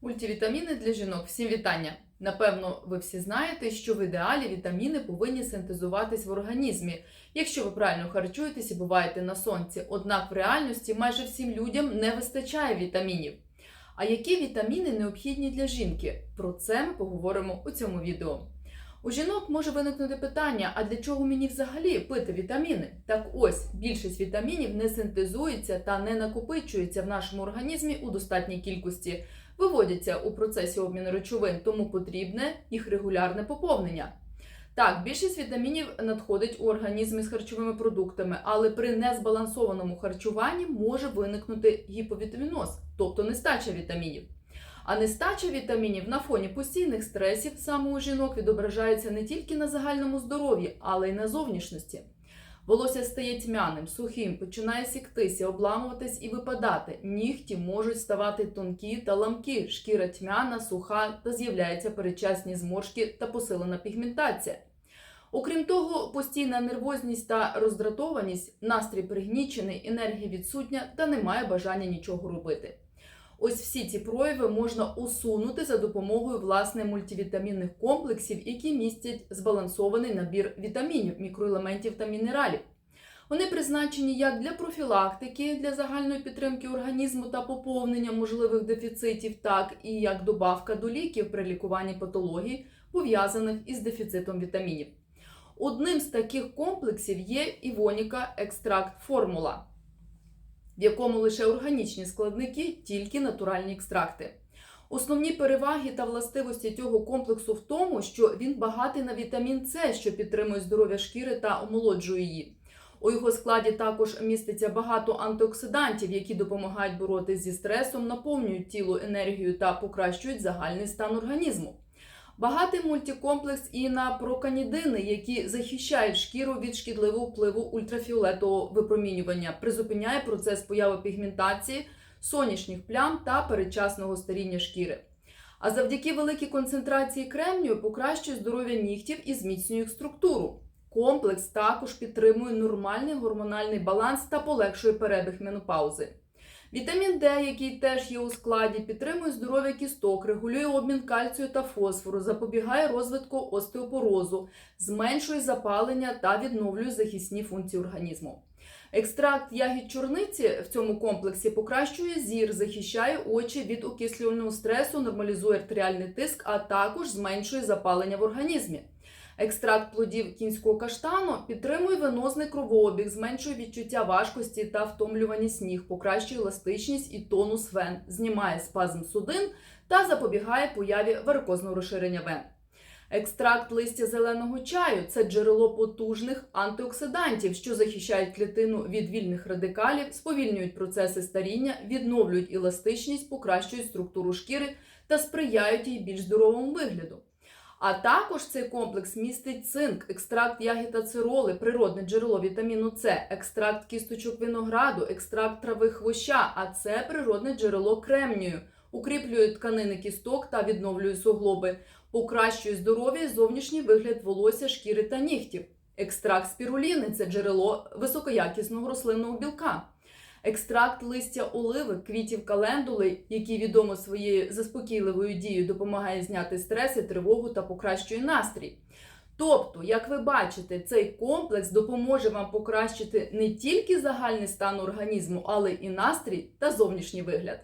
Мультивітаміни для жінок. Всім вітання! Напевно, ви всі знаєте, що в ідеалі вітаміни повинні синтезуватись в організмі, якщо ви правильно харчуєтесь і буваєте на сонці. Однак в реальності майже всім людям не вистачає вітамінів. А які вітаміни необхідні для жінки? Про це ми поговоримо у цьому відео. У жінок може виникнути питання: а для чого мені взагалі пити вітаміни? Так ось більшість вітамінів не синтезується та не накопичується в нашому організмі у достатній кількості, виводяться у процесі обміну речовин, тому потрібне їх регулярне поповнення. Так, більшість вітамінів надходить у організм із харчовими продуктами, але при незбалансованому харчуванні може виникнути гіповітаміноз, тобто нестача вітамінів. А нестача вітамінів на фоні постійних стресів саме у жінок відображається не тільки на загальному здоров'ї, але й на зовнішності. Волосся стає тьмяним, сухим, починає сіктися, обламуватись і випадати. Нігті можуть ставати тонкі та ламкі, шкіра тьмяна, суха та з'являються передчасні зморшки та посилена пігментація. Окрім того, постійна нервозність та роздратованість, настрій пригнічений, енергія відсутня та немає бажання нічого робити. Ось всі ці прояви можна усунути за допомогою власне мультивітамінних комплексів, які містять збалансований набір вітамінів, мікроелементів та мінералів. Вони призначені як для профілактики, для загальної підтримки організму та поповнення можливих дефіцитів, так і як добавка до ліків при лікуванні патологій, пов'язаних із дефіцитом вітамінів. Одним з таких комплексів є Івоніка екстракт формула в якому лише органічні складники, тільки натуральні екстракти. Основні переваги та властивості цього комплексу в тому, що він багатий на вітамін С, що підтримує здоров'я шкіри та омолоджує її. У його складі також міститься багато антиоксидантів, які допомагають боротися зі стресом, наповнюють тіло енергією та покращують загальний стан організму. Багатий мультикомплекс і на проканідини, які захищають шкіру від шкідливого впливу ультрафіолетового випромінювання, призупиняє процес появи пігментації, сонячних плям та передчасного старіння шкіри. А завдяки великій концентрації кремнію покращує здоров'я нігтів і зміцнює їх структуру. Комплекс також підтримує нормальний гормональний баланс та полегшує перебіг менопаузи. Вітамін Д, який теж є у складі, підтримує здоров'я кісток, регулює обмін кальцію та фосфору, запобігає розвитку остеопорозу, зменшує запалення та відновлює захисні функції організму. Екстракт ягід чорниці в цьому комплексі покращує зір, захищає очі від окислювального стресу, нормалізує артеріальний тиск, а також зменшує запалення в організмі. Екстракт плодів кінського каштану підтримує венозний кровообіг, зменшує відчуття важкості та втомлюваність ніг, покращує еластичність і тонус вен, знімає спазм судин та запобігає появі варикозного розширення вен. Екстракт листя зеленого чаю це джерело потужних антиоксидантів, що захищають клітину від вільних радикалів, сповільнюють процеси старіння, відновлюють еластичність, покращують структуру шкіри та сприяють їй більш здоровому вигляду. А також цей комплекс містить цинк, екстракт ягід ацероли, природне джерело вітаміну С, екстракт кісточок винограду, екстракт трави хвоща, а це природне джерело кремнію, укріплює тканини кісток та відновлює суглоби, покращує здоров'я і зовнішній вигляд волосся, шкіри та нігтів. Екстракт спіруліни це джерело високоякісного рослинного білка. Екстракт листя оливи, квітів календули, який відомо своєю заспокійливою дією допомагає зняти стреси, тривогу та покращує настрій. Тобто, як ви бачите, цей комплекс допоможе вам покращити не тільки загальний стан організму, але і настрій та зовнішній вигляд.